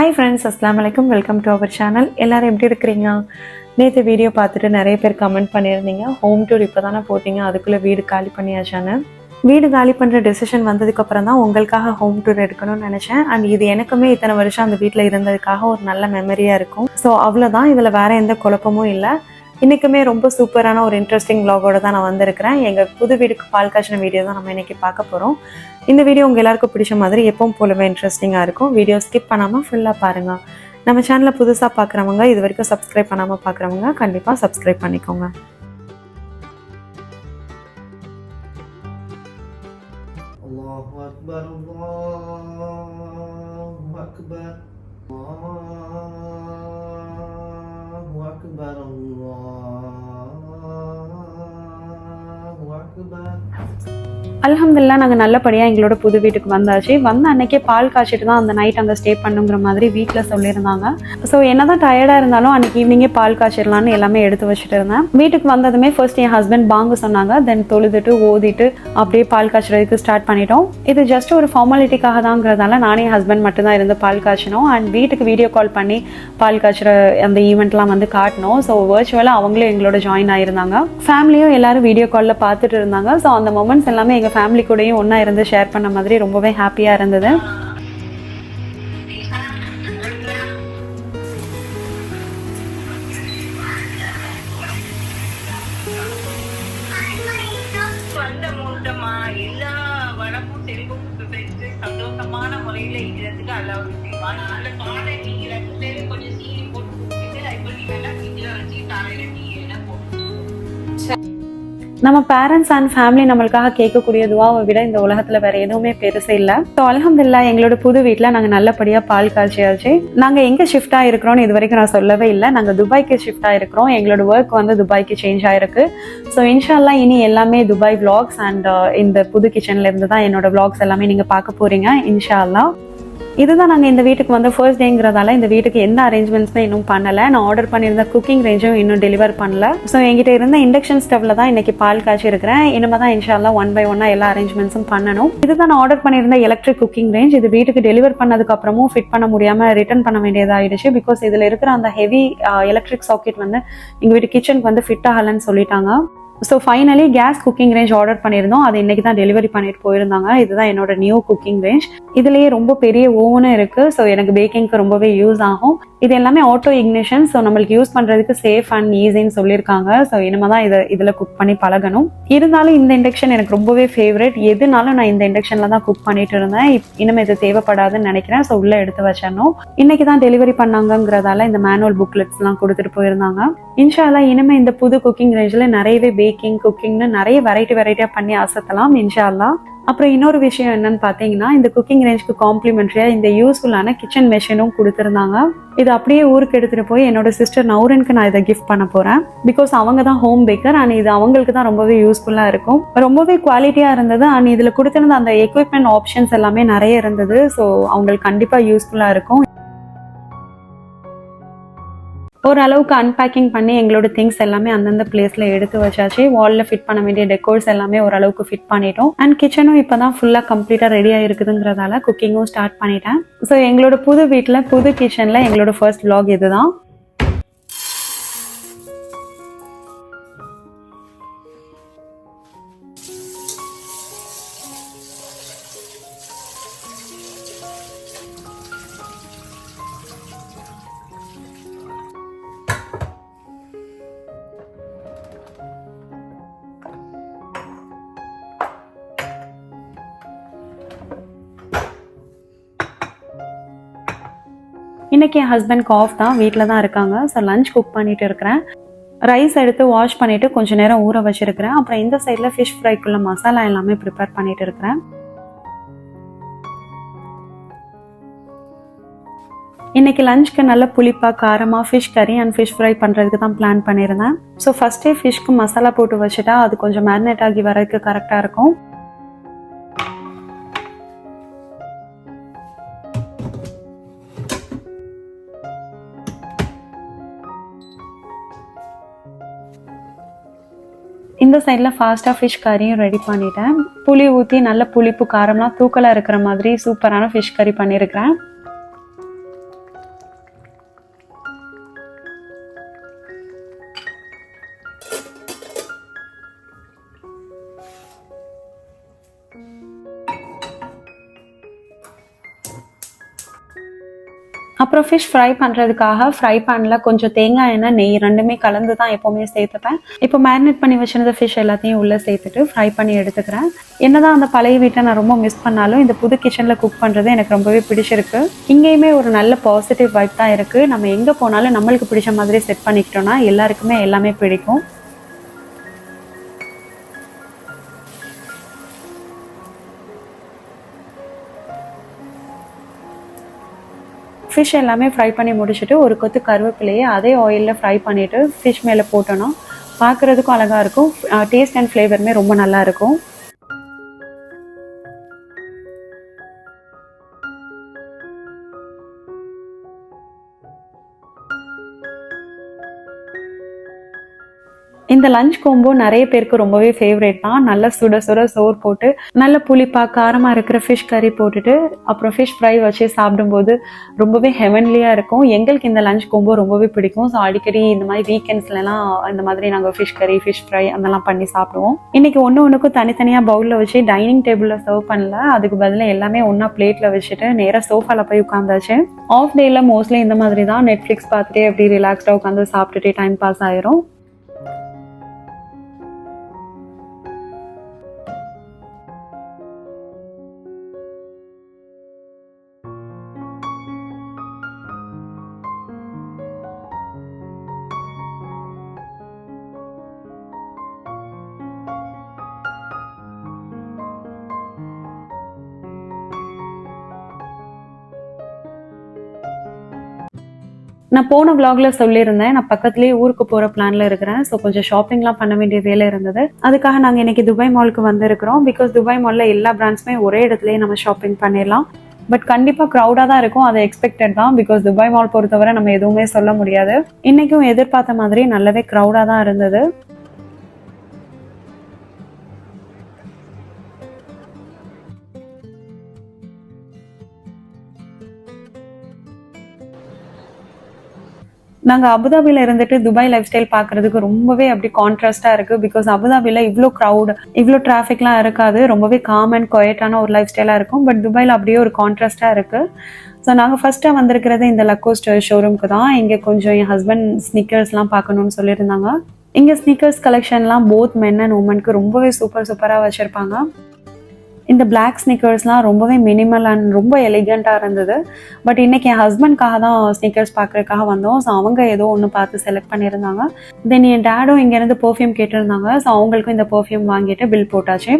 Hi friends அஸ்லாம் வலைக்கம் welcome to our channel எல்லோரும் எப்படி இருக்கிறீங்க? நேற்று வீடியோ பார்த்துட்டு நிறைய பேர் கமெண்ட் பண்ணியிருந்தீங்க. ஹோம் டூர் இப்போ தானே போட்டீங்க. அதுக்குள்ளே வீடு காலி பண்ணியாச்சான்னு. வீடு காலி பண்ணுற டெசிஷன் வந்ததுக்கப்புறம் தான் உங்களுக்காக ஹோம் டூர் எடுக்கணும்னு நினச்சேன். அண்ட் இது எனக்குமே இத்தனை வருஷம் அந்த வீட்டில் இருந்ததுக்காக ஒரு நல்ல மெமரியாக இருக்கும். ஸோ அவ்வளோதான் இதில் வேற எந்த குழப்பமும் இல்லை. இன்றைக்குமே ரொம்ப சூப்பரான ஒரு இன்ட்ரெஸ்டிங் vlog-ஓட தான் நான் வந்திருக்கிறேன் எங்கள் புது வீடுக்கு பால் காய்ச்சின வீடியோ தான் நம்ம இன்னைக்கு பார்க்க போகிறோம் இந்த வீடியோ உங்கள் எல்லாருக்கும் பிடிச்ச மாதிரி எப்பவும் போலவே இன்ட்ரெஸ்டிங்காக இருக்கும் வீடியோ ஸ்கிப் பண்ணாமல் ஃபுல்லாக பாருங்கள் நம்ம சேனலை புதுசாக பார்க்குறவங்க இது வரைக்கும் சப்ஸ்கிரைப் பண்ணாமல் பார்க்குறவங்க கண்டிப்பாக சப்ஸ்கிரைப் பண்ணிக்கோங்க الله أكبر الله أكبر الله أكبر الله أكبر அலமதுல்லா நாங்கள் நல்லபடியாக எங்களோட புது வீட்டுக்கு வந்தாச்சு. வந்த அன்னைக்கே பால் காய்ச்சிட்டு தான் அந்த நைட் அங்கே ஸ்டே பண்ணுங்கிற மாதிரி வீட்டில் சொல்லியிருந்தாங்க. ஸோ என்ன தான் டயர்டாக இருந்தாலும் அன்னைக்கு ஈவினிங்கே பால் காய்ச்சிடலான்னு எல்லாமே எடுத்து வச்சுட்டு இருந்தேன். வீட்டுக்கு வந்ததுமே ஃபர்ஸ்ட் என் ஹஸ்பண்ட் பாங்கு சொன்னாங்க. தென் தொழுதுட்டு ஓதிட்டு அப்படியே பால் காய்ச்சறதுக்கு ஸ்டார்ட் பண்ணிட்டோம். இது ஜஸ்ட் ஒரு ஃபார்மாலிட்டிக்காக தாங்கிறதால நானே என் ஹஸ்பண்ட் மட்டும்தான் இருந்து பால் காய்ச்சினோம். அண்ட் வீட்டுக்கு வீடியோ கால் பண்ணி பால் காய்ச்சுற அந்த ஈவெண்ட்லாம் வந்து காட்டினோம். ஸோ வர்ச்சுவலாக அவங்களும் எங்களோட ஜாயின் ஆயிருந்தாங்க. ஃபேமிலியும் எல்லாரும் வீடியோ காலில் பார்த்துட்டு இருந்தாங்க. ஸோ அந்த மொமெண்ட்ஸ் எல்லாமே எங்கள் எங்கள் ஃபேமிலி கூடயும் ஒன்றா இருந்து ஷேர் பண்ண மாதிரி ரொம்பவே ஹாப்பியாக இருந்தது. சந்தோஷமான முறையில இருக்கிறதுக்கு அல்லாஹ் செய்வான். அந்த பாலை நீங்க நம்ம பேரண்ட்ஸ் அண்ட் ஃபேமிலி நம்மளுக்காக கேட்கக்கூடிய துவாவை விட இந்த உலகத்தில் வேற எதுவுமே பெருசு இல்லை. ஸோ அலகம்தில்லா எங்களோட புது வீட்டில் நாங்கள் நல்லபடியாக பால் காய்ச்சியாச்சு நாங்கள் எங்கே ஷிஃப்ட் ஆகிருக்கிறோம்னு இது வரைக்கும் நான் சொல்லவே இல்லை. நாங்கள் துபாய்க்கு ஷிஃப்ட் ஆகிருக்கிறோம் எங்களோட ஒர்க் வந்து துபாய்க்கு சேஞ்ச் ஆகிருக்கு ஸோ இன்ஷால்லா இனி எல்லாமே துபாய் விளாக்ஸ் அண்ட் uh, இந்த புது கிச்சன்ல இருந்து தான் என்னோட விளாக்ஸ் எல்லாமே நீங்கள் பார்க்க போகிறீங்க இன்ஷால்லா இதுதான் நாங்கள் இந்த வீட்டுக்கு வந்து ஃபர்ஸ்ட் டேங்கிறதால இந்த வீட்டுக்கு எந்த அரேஞ்ச்மெண்ட்ஸுமே இன்னும் பண்ணலை. நான் ஆர்டர் பண்ணியிருந்த குக்கிங் ரேஞ்சும் இன்னும் டெலிவர் பண்ணல. ஸோ எங்கிட்ட இருந்த இண்டக்ஷன் ஸ்டவ்ல தான் இன்னைக்கு பால் காய்ச்சி இருக்கிறேன் இனிமே தான் இன்ஷால்லா ஒன் பை ஒன்னாக எல்லா அரேஞ்ச்மெண்ட்ஸும் பண்ணணும். இதுதான் நான் ஆர்டர் பண்ணியிருந்த எலக்ட்ரிக் குக்கிங் ரேஞ்ச் இது வீட்டுக்கு டெலிவர் பண்ணதுக்கு அப்புறமும் ஃபிட் பண்ண முடியாமல் ரிட்டர்ன் பண்ண வேண்டியதாயிடுச்சு. பிகாஸ் இதில் இருக்கிற அந்த ஹெவி எலக்ட்ரிக் சாக்கெட் வந்து எங்கள் வீட்டு கிச்சனுக்கு வந்து ஃபிட் ஆகலன்னு சொல்லிட்டாங்க. So finally gas cooking range order பண்ணியிருந்தோம். அது இன்னைக்கு தான் டெலிவரி பண்ணிட்டு போயிருந்தாங்க. இதுதான் என்னோட நியூ குக்கிங் ரேஞ்ச் இதுலேயே ரொம்ப பெரிய ஓவனும் இருக்கு. ஸோ எனக்கு பேக்கிங்க்கு ரொம்பவே யூஸ் ஆகும். இது எல்லாமே ஆட்டோ இக்னிஷன் ஸோ நம்மளுக்கு யூஸ் பண்ணுறதுக்கு சேஃப் அண்ட் ஈஸின்னு சொல்லியிருக்காங்க. ஸோ இனிமே தான் இதை இதில் குக் பண்ணி பழகணும். இருந்தாலும் இந்த இண்டக்ஷன் எனக்கு ரொம்பவே ஃபேவரட் எதுனாலும் நான் இந்த இண்டக்ஷனில் தான் குக் பண்ணிட்டு இருந்தேன். இனிமே இது தேவைப்படாதுன்னு நினைக்கிறேன். ஸோ உள்ளே எடுத்து வச்சிடணும். இன்னைக்கு தான் டெலிவரி பண்ணாங்கங்கிறதால இந்த மேனுவல் புக்லெட்ஸ்லாம் கொடுத்துட்டு போயிருந்தாங்க. இன்ஷால்லா இனிமே இந்த புது குக்கிங் ரேஞ்சில் நிறையவே பேக்கிங் குக்கிங்னு நிறைய வெரைட்டி வெரைட்டியாக பண்ணி அசத்தலாம் இன்ஷால்லா அப்புறம் இன்னொரு விஷயம் என்னன்னு பார்த்தீங்கன்னா இந்த குக்கிங் ரேஞ்சுக்கு காம்ப்ளிமெண்ட்ரியாக இந்த யூஸ்ஃபுல்லான கிச்சன் மெஷினும் கொடுத்துருந்தாங்க. இது அப்படியே ஊருக்கு எடுத்துட்டு போய் என்னோட சிஸ்டர் நௌரனுக்கு நான் இதை கிஃப்ட் பண்ண போறேன். பிகாஸ் அவங்க தான் ஹோம் பேக்கர் அண்ட் இது அவங்களுக்கு தான் ரொம்பவே யூஸ்ஃபுல்லா இருக்கும். ரொம்பவே குவாலிட்டியா இருந்தது அண்ட் இதுல கொடுத்திருந்த அந்த எக்யூப்மெண்ட் ஆப்ஷன்ஸ் எல்லாமே நிறைய இருந்தது. ஸோ அவங்களுக்கு கண்டிப்பா யூஸ்ஃபுல்லா இருக்கும். ஓரளவுக்கு அன்பேக்கிங் பண்ணி எங்களோட திங்ஸ் எல்லாமே அந்தந்த பிளேஸ்ல எடுத்து வச்சாச்சு. வால்ல ஃபிட் பண்ண வேண்டிய டெக்கோர்ஸ் எல்லாமே ஓரளவுக்கு ஃபிட் பண்ணிட்டோம். அண்ட் கிச்சனும் இப்பதான் ஃபுல்லா கம்ப்ளீட்டா ரெடி இருக்குதுங்கிறதால குக்கிங்கும் ஸ்டார்ட் பண்ணிட்டேன். ஸோ எங்களோட புது வீட்டில் புது கிச்சன்ல எங்களோட ஃபர்ஸ்ட் vlog இதுதான். இன்னைக்கு என் ஹஸ்பண்ட்க்கு ஆஃப் தான். வீட்டில் தான் இருக்காங்க. ஸோ லஞ்ச் குக் பண்ணிட்டு இருக்கிறேன். ரைஸ் எடுத்து வாஷ் பண்ணிட்டு கொஞ்ச நேரம் ஊற வச்சிருக்கிறேன். அப்புறம் இந்த சைடில் ஃபிஷ் ஃப்ரைக்குள்ள மசாலா எல்லாமே ப்ரிப்பேர் பண்ணிட்டு இருக்கிறேன். இன்னைக்கு லஞ்ச்க்கு நல்ல புளிப்பா காரமாக ஃபிஷ் கறி அண்ட் ஃபிஷ் ஃப்ரை பண்ணுறதுக்கு தான் பிளான் பண்ணியிருந்தேன். ஸோ ஃபஸ்ட்டே ஃபிஷ்க்கு மசாலா போட்டு வச்சுட்டா அது கொஞ்சம் மேரினேட் ஆகி வரதுக்கு கரெக்டாக இருக்கும். இந்த சைடில் ஃபாஸ்ட்டாக ஃபிஷ் கறியும் ரெடி பண்ணிட்டேன். புளி ஊற்றி நல்ல புளிப்பு காரம்லாம் தூக்கலாக இருக்கிற மாதிரி சூப்பரான ஃபிஷ் கறி பண்ணியிருக்கிறேன் அப்புறம் ஃபிஷ் ஃப்ரை பண்ணுறதுக்காக ஃப்ரை பேனில் கொஞ்சம் தேங்காய் எண்ணெய் நெய் ரெண்டுமே கலந்து தான் எப்போவுமே சேர்த்துப்பேன். இப்போ மேரினேட் பண்ணி வச்சிருந்த ஃபிஷ் எல்லாத்தையும் உள்ளே சேர்த்துட்டு ஃப்ரை பண்ணி எடுத்துக்கிறேன். என்னதான் அந்த பழைய வீட்டை நான் ரொம்ப மிஸ் பண்ணாலும் இந்த புது கிச்சனில் குக் பண்ணுறது எனக்கு ரொம்பவே பிடிச்சிருக்கு. இங்கேயுமே ஒரு நல்ல பாசிட்டிவ் வைப் தான் இருக்குது நம்ம எங்கே போனாலும் நம்மளுக்கு பிடிச்ச மாதிரி செட் பண்ணிக்கிட்டோம்னா எல்லாருக்குமே எல்லாமே பிடிக்கும். ஃபிஷ் எல்லாமே ஃப்ரை பண்ணி முடிச்சுட்டு ஒரு கொத்து கருவேப்பிலையே அதே ஆயிலில் ஃப்ரை பண்ணிவிட்டு ஃபிஷ் மேலே போட்டோன்னா பார்க்குறதுக்கும் அழகாக இருக்கும். டேஸ்ட் அண்ட் ஃப்ளேவருமே ரொம்ப நல்லாயிருக்கும் இந்த லஞ்ச் கோம்போ நிறைய பேருக்கு ரொம்பவே ஃபேவரேட் தான். நல்லா சுட சுட சோறு போட்டு நல்ல புளிப்பா காரமாக இருக்கிற ஃபிஷ் கறி போட்டுட்டு அப்புறம் ஃபிஷ் ஃப்ரை வச்சு சாப்பிடும்போது ரொம்பவே ஹெவன்லியாக இருக்கும். எங்களுக்கு இந்த லஞ்ச் கோம்போ ரொம்பவே பிடிக்கும். ஸோ அடிக்கடி இந்த மாதிரி வீக்கெண்ட்ஸ்லலாம் இந்த மாதிரி நாங்கள் ஃபிஷ் கறி ஃபிஷ் ஃப்ரை அதெல்லாம் பண்ணி சாப்பிடுவோம். இன்னைக்கு ஒன்று ஒன்றுக்கும் தனித்தனியாக பவுலில் வச்சு டைனிங் டேபிளில் சர்வ் பண்ணல. அதுக்கு பதிலாக எல்லாமே ஒன்றா பிளேட்டில் வச்சுட்டு நேராக சோஃபாவில் போய் உட்காந்தாச்சு ஆஃப் டேயில் மோஸ்ட்லி இந்த மாதிரி தான். நெட்ஃப்ளிக்ஸ் பார்த்துட்டே அப்படி ரிலாக்ஸ்டாக உட்காந்து சாப்பிட்டுட்டே டைம் பாஸ் ஆயிரும். நான் போன விளாக்ல சொல்லியிருந்தேன். நான் பக்கத்துலேயே ஊருக்கு போகிற பிளான்ல இருக்கிறேன். ஸோ கொஞ்சம் ஷாப்பிங்லாம் பண்ண வேண்டிய வேலை இருந்தது. அதுக்காக நாங்கள் இன்னைக்கு துபாய் மாலுக்கு வந்திருக்கிறோம். பிகாஸ் துபாய் மாலில் எல்லா பிராண்ட்ஸுமே ஒரே இடத்துலயே நம்ம ஷாப்பிங் பண்ணிடலாம். பட் கண்டிப்பாக க்ரௌடாக தான் இருக்கும். அது எக்ஸ்பெக்டட் தான். பிகாஸ் துபாய் மால் பொறுத்தவரை நம்ம எதுவுமே சொல்ல முடியாது. இன்னைக்கும் எதிர்பார்த்த மாதிரி நல்லாவே க்ரௌடாக தான் இருந்தது. நாங்கள் அபுதாபியில் இருந்துட்டு துபாய் லைஃப் ஸ்டைல் பார்க்கறதுக்கு ரொம்பவே அப்படி கான்ட்ராஸ்டாக இருக்குது பிகாஸ் அபுதாபியில் இவ்வளோ க்ரௌட் இவ்வளோ டிராஃபிக்லாம் இருக்காது. ரொம்பவே காம் அண்ட் குவைட்டான ஒரு லைஃப் ஸ்டைலாக இருக்கும். பட் துபாயில் அப்படியே ஒரு கான்ட்ராஸ்டாக இருக்குது ஸோ நாங்கள் ஃபஸ்ட்டாக வந்திருக்கிறது இந்த லக்கோஸ்ட் ஷோரூம்க்கு தான். இங்கே கொஞ்சம் என் ஹஸ்பண்ட் ஸ்னிக்கர்ஸ்லாம் பார்க்கணும்னு சொல்லியிருந்தாங்க. இங்கே ஸ்னிக்கர்ஸ் கலெக்ஷன்லாம் போத் மென் அண்ட் உமனுக்கு ரொம்பவே சூப்பர் சூப்பராக வச்சுருப்பாங்க. இந்த பிளாக் ஸ்னிக்கர்ஸ்லாம் ரொம்பவே மினிமல் அண்ட் ரொம்ப எலிகண்ட்டாக இருந்தது. பட் இன்னைக்கு என் ஹஸ்பண்ட்காக தான் ஸ்னிக்கர்ஸ் பார்க்குறதுக்காக வந்தோம். ஸோ அவங்க ஏதோ ஒன்று பார்த்து செலக்ட் பண்ணியிருந்தாங்க. தென் என் டேடும் இங்கேருந்து பெர்ஃப்யூம் கேட்டிருந்தாங்க. ஸோ அவங்களுக்கும் இந்த பெர்ஃப்யூம் வாங்கிட்டு பில் போட்டாச்சு.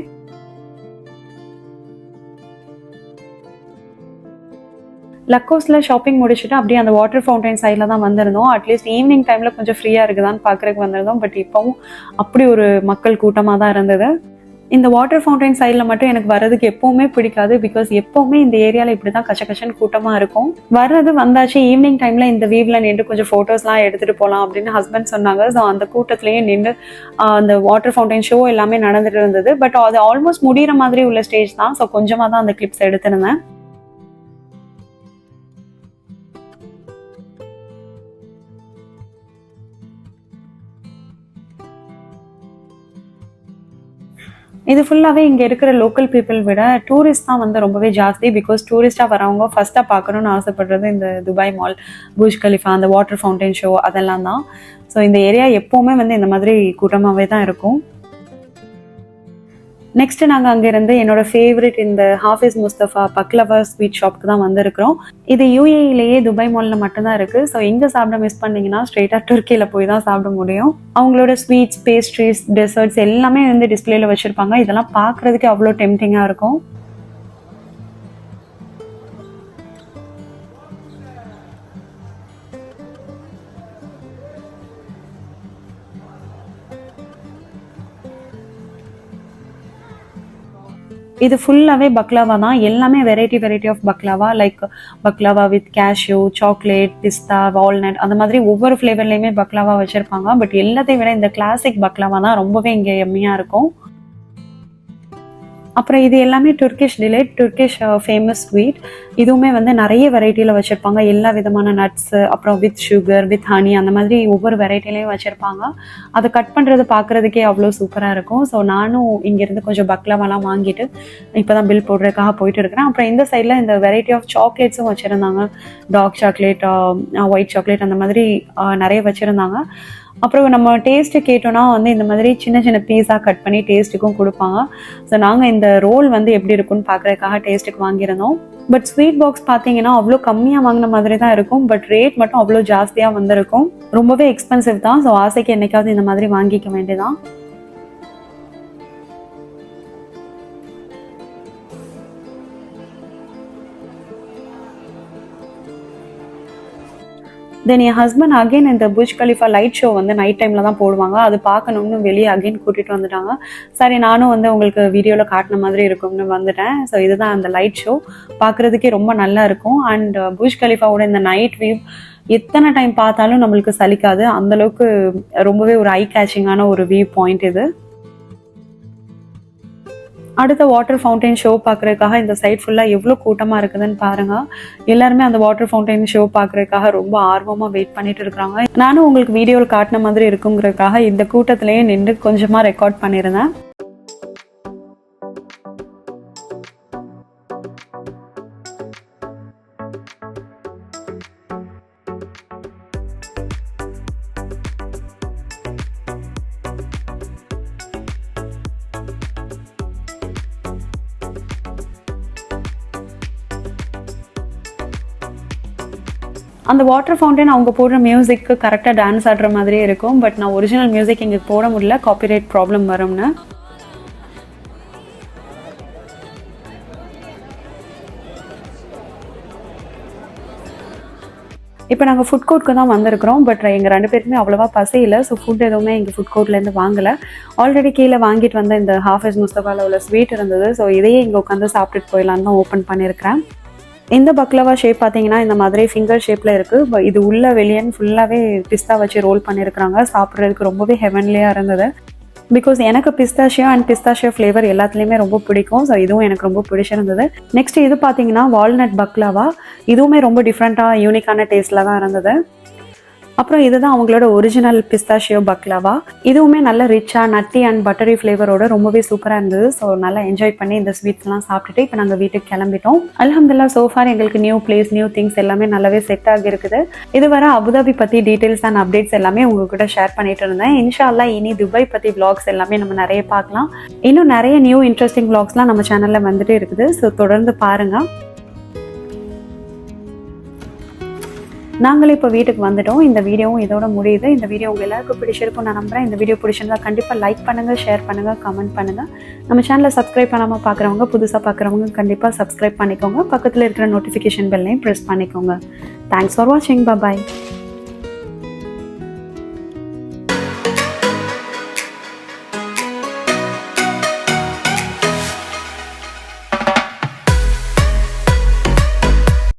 லக்கோஸில் ஷாப்பிங் முடிச்சுட்டு அப்படியே அந்த வாட்டர் ஃபவுண்டைன் சைடில் தான் வந்திருந்தோம். அட்லீஸ்ட் ஈவினிங் டைமில் கொஞ்சம் ஃப்ரீயாக இருக்குதான்னு பார்க்குறதுக்கு வந்திருந்தோம். பட் இப்போவும் அப்படி ஒரு மக்கள் கூட்டமாக தான் இருந்தது. இந்த வாட்டர் ஃபவுண்டைன் சைடில் மட்டும் எனக்கு வர்றதுக்கு எப்பவுமே பிடிக்காது பிகாஸ் எப்பவுமே இந்த ஏரியாவில் இப்படி தான் கச்ச கச்சன்னு கூட்டமாக இருக்கும். வர்றது வந்தாச்சு ஈவினிங் டைமில் இந்த வீவில் நின்று கொஞ்சம் ஃபோட்டோஸ்லாம் எடுத்துகிட்டு போகலாம் அப்படின்னு ஹஸ்பண்ட் சொன்னாங்க. ஸோ அந்த கூட்டத்துலேயே நின்று அந்த வாட்டர் ஃபவுண்டைன் ஷோ எல்லாமே நடந்துட்டு இருந்தது. பட் அது ஆல்மோஸ்ட் முடிகிற மாதிரி உள்ள ஸ்டேஜ் தான். ஸோ கொஞ்சமாக தான் அந்த கிளிப்ஸ் எடுத்திருந்தேன். இது ஃபுல்லாகவே இங்கே இருக்கிற லோக்கல் பீப்புள் விட டூரிஸ்ட் தான் வந்து ரொம்பவே ஜாஸ்தி பிகாஸ் டூரிஸ்ட்டாக வரவங்க ஃபஸ்ட்டாக பார்க்கணுன்னு ஆசைப்படுறது இந்த துபாய் மால் பூஜ் கலிஃபா அந்த வாட்டர் ஃபவுண்டைன் ஷோ அதெல்லாம் தான். ஸோ இந்த ஏரியா எப்போவுமே வந்து இந்த மாதிரி கூட்டமாகவே தான் இருக்கும். நெக்ஸ்ட் நாங்கள் அங்கேருந்து என்னோட ஃபேவரட் இந்த ஹாஃபிஸ் முஸ்தஃபா பக்லவா ஸ்வீட் ஷாப்க்கு தான் வந்திருக்கிறோம். இது யூஏஇலேயே துபாய் மாலில் மட்டும்தான் இருக்குது ஸோ எங்கே சாப்பிட மிஸ் பண்ணீங்கன்னா ஸ்ட்ரெயிட்டாக துர்க்கியில் போய் தான் சாப்பிட முடியும். அவங்களோட ஸ்வீட்ஸ் பேஸ்ட்ரீஸ் டெசர்ட்ஸ் எல்லாமே வந்து டிஸ்பிளேல வச்சுருப்பாங்க. இதெல்லாம் பார்க்குறதுக்கு அவ்வளோ டெம்டிங்காக இருக்கும். இது ஃபுல்லாகவே பக்லாவா தான். எல்லாமே variety variety of baklava like baklava with cashew chocolate pista walnut அந்த மாதிரி ஒவ்வொரு ஃப்ளேவர்லேயுமே பக்லாவா வச்சுருப்பாங்க. பட் எல்லாத்தையும் விட இந்த கிளாசிக் பக்லாவா தான் ரொம்பவே இங்கே எம்மியாக இருக்கும். அப்புறம் இது எல்லாமே Turkish delight Turkish famous sweet இதுவுமே வந்து நிறைய வெரைட்டியில் வச்சுருப்பாங்க. எல்லா விதமான நட்ஸு அப்புறம் வித் சுகர் வித் ஹனி அந்த மாதிரி ஒவ்வொரு வெரைட்டிலையும் வச்சுருப்பாங்க. அதை கட் பண்ணுறது பார்க்குறதுக்கே அவ்வளோ சூப்பராக இருக்கும். ஸோ நானும் இங்கேருந்து கொஞ்சம் பக்லாவெல்லாம் வாங்கிட்டு இப்போ தான் பில் போடுறதுக்காக போயிட்டு இருக்கிறேன். அப்புறம் இந்த சைடில் இந்த வெரைட்டி ஆஃப் சாக்லேட்ஸும் வச்சுருந்தாங்க. டார்க் சாக்லேட் ஒயிட் சாக்லேட் அந்த மாதிரி uh, நிறைய வச்சுருந்தாங்க. அப்புறம் நம்ம டேஸ்ட்டு கேட்டோம்னா வந்து இந்த மாதிரி சின்ன சின்ன பீஸாக கட் பண்ணி டேஸ்ட்டுக்கும் கொடுப்பாங்க. ஸோ நாங்கள் இந்த ரோல் வந்து எப்படி இருக்குன்னு பார்க்குறதுக்காக டேஸ்ட்டுக்கு வாங்கியிருந்தோம். பட் ஸ்வீட் பாக்ஸ் பார்த்தீங்கன்னா அவ்வளோ கம்மியாக வாங்கின மாதிரி தான் இருக்கும். பட் ரேட் மட்டும் அவ்வளோ ஜாஸ்தியாக வந்திருக்கும். ரொம்பவே எக்ஸ்பென்சிவ் தான். ஸோ ஆசைக்கு என்னைக்காவது இந்த மாதிரி வாங்கிக்க வேண்டியதான் தென் என் ஹஸ்பண்ட் அகைன் இந்த புஜ் கலிஃபா லைட் ஷோ வந்து நைட் டைமில் தான் போடுவாங்க. அது பார்க்கணும்னு வெளியே அகைன் கூட்டிகிட்டு வந்துட்டாங்க. சரி நானும் வந்து உங்களுக்கு வீடியோவில் காட்டின மாதிரி இருக்கும்னு வந்துட்டேன். ஸோ இதுதான் அந்த லைட் ஷோ பார்க்குறதுக்கே ரொம்ப நல்லா இருக்கும். அண்ட் புஜ் கலிஃபாவோட இந்த நைட் வியூ எத்தனை டைம் பார்த்தாலும் நம்மளுக்கு சலிக்காது. அந்த அளவுக்கு ரொம்பவே ஒரு ஐ கேச்சிங்கான ஒரு வியூ பாயிண்ட் இது. அடுத்த வாட்டர் ஃபவுண்டைன் ஷோ பார்க்குறதுக்காக இந்த சைட் ஃபுல்லாக எவ்வளோ கூட்டமாக இருக்குதுன்னு பாருங்க. எல்லாருமே அந்த வாட்டர் ஃபவுண்டைன் ஷோ பார்க்குறதுக்காக ரொம்ப ஆர்வமாக வெயிட் பண்ணிட்டு இருக்காங்க. நானும் உங்களுக்கு வீடியோவில் காட்டின மாதிரி இருக்குங்கிறதுக்காக இந்த கூட்டத்திலேயே நின்று கொஞ்சமாக ரெக்கார்ட் பண்ணியிருந்தேன் அந்த வாட்டர் ஃபவுண்டன் அவங்க போடுற மியூசிக்கு கரெக்டாக டான்ஸ் ஆடுற மாதிரியே இருக்கும். பட் நான் ஒரிஜினல் மியூசிக் இங்கே போட முடியல. காப்பிரைட் ப்ராப்ளம் வரும்னு. இப்போ நாங்கள் ஃபுட் கோர்ட்க்கு தான் வந்திருக்கிறோம். பட் எங்கள் ரெண்டு பேருக்குமே அவ்வளோவா பசி இல்லை. ஸோ ஃபுட் எதுவுமே எங்கள் ஃபுட் கோர்ட்லேருந்து வாங்கலை. ஆல்ரெடி கீழே வாங்கிட்டு வந்த இந்த ஹாஃபேஸ் முஸ்தபாவில் உள்ள ஸ்வீட் இருந்தது. ஸோ இதையே இங்கே உட்காந்து சாப்பிட்டுட்டு போயிடலான்னு தான் ஓப்பன் பண்ணியிருக்கிறேன். இந்த பக்லவா ஷேப் பார்த்தீங்கன்னா இந்த மாதிரி ஃபிங்கர் ஷேப்பில் இருக்குது இது உள்ள வெளியன்னு ஃபுல்லாகவே பிஸ்தா வச்சு ரோல் பண்ணியிருக்கிறாங்க சாப்பிட்றதுக்கு ரொம்பவே ஹெவன்லியாக இருந்தது. பிகாஸ் எனக்கு பிஸ்தாஷியோ அண்ட் பிஸ்தாஷியோ ஃப்ளேவர் எல்லாத்துலேயுமே ரொம்ப பிடிக்கும். ஸோ இதுவும் எனக்கு ரொம்ப பிடிச்சிருந்தது. நெக்ஸ்ட் இது பார்த்தீங்கன்னா வால்நட் பக்லாவா இதுவுமே ரொம்ப டிஃப்ரெண்ட்டாக யூனிக்கான டேஸ்ட்டில் தான் இருந்தது. அப்புறம் இதுதான் அவங்களோட ஒரிஜினல் பிஸ்தாஷியோ பக்லாவா இதுவுமே நல்ல ரிச்சாக நட்டி அண்ட் பட்டரி ஃப்ளேவரோட ரொம்பவே சூப்பராக இருந்தது. ஸோ நல்லா என்ஜாய் பண்ணி இந்த ஸ்வீட்ஸ்லாம் சாப்பிட்டுட்டு இப்போ நாங்கள் வீட்டுக்கு கிளம்பிட்டோம். அலமதுல்லா சோஃபார் எங்களுக்கு நியூ பிளேஸ் நியூ திங்ஸ் எல்லாமே நல்லாவே செட் ஆகி இருக்குது இதுவரை அபுதாபி பற்றி டீட்டெயில்ஸ் அண்ட் அப்டேட்ஸ் எல்லாமே உங்ககிட்ட ஷேர் பண்ணிட்டு இருந்தேன். இன்ஷால்லா இனி துபாய் பற்றி vlogs எல்லாமே நம்ம நிறைய பார்க்கலாம். இன்னும் நிறைய நியூ இன்ட்ரெஸ்டிங் vlogsலாம் நம்ம சேனலில் வந்துட்டு இருக்குது. ஸோ தொடர்ந்து பாருங்கள் நாங்களே இப்போ வீட்டுக்கு வந்துட்டோம். இந்த வீடியோவும் இதோட முடியுது. இந்த வீடியோ உங்கள் எல்லாருக்கும் பிடிச்சிருக்கும் நான் நம்புறேன். இந்த வீடியோ பிடிச்சிருந்தா கண்டிப்பாக லைக் பண்ணுங்கள் ஷேர் பண்ணுங்கள் கமெண்ட் பண்ணுங்கள் நம்ம சேனலை சப்ஸ்கிரைப் பண்ணாமல் பார்க்குறவங்க புதுசாக பார்க்குறவங்க கண்டிப்பாக சப்ஸ்கிரைப் பண்ணிக்கோங்க. பக்கத்தில் இருக்கிற நோட்டிஃபிகேஷன் பெல்லையும் ப்ரெஸ் பண்ணிக்கோங்க. தேங்க்ஸ் ஃபார் வாட்சிங் பாய்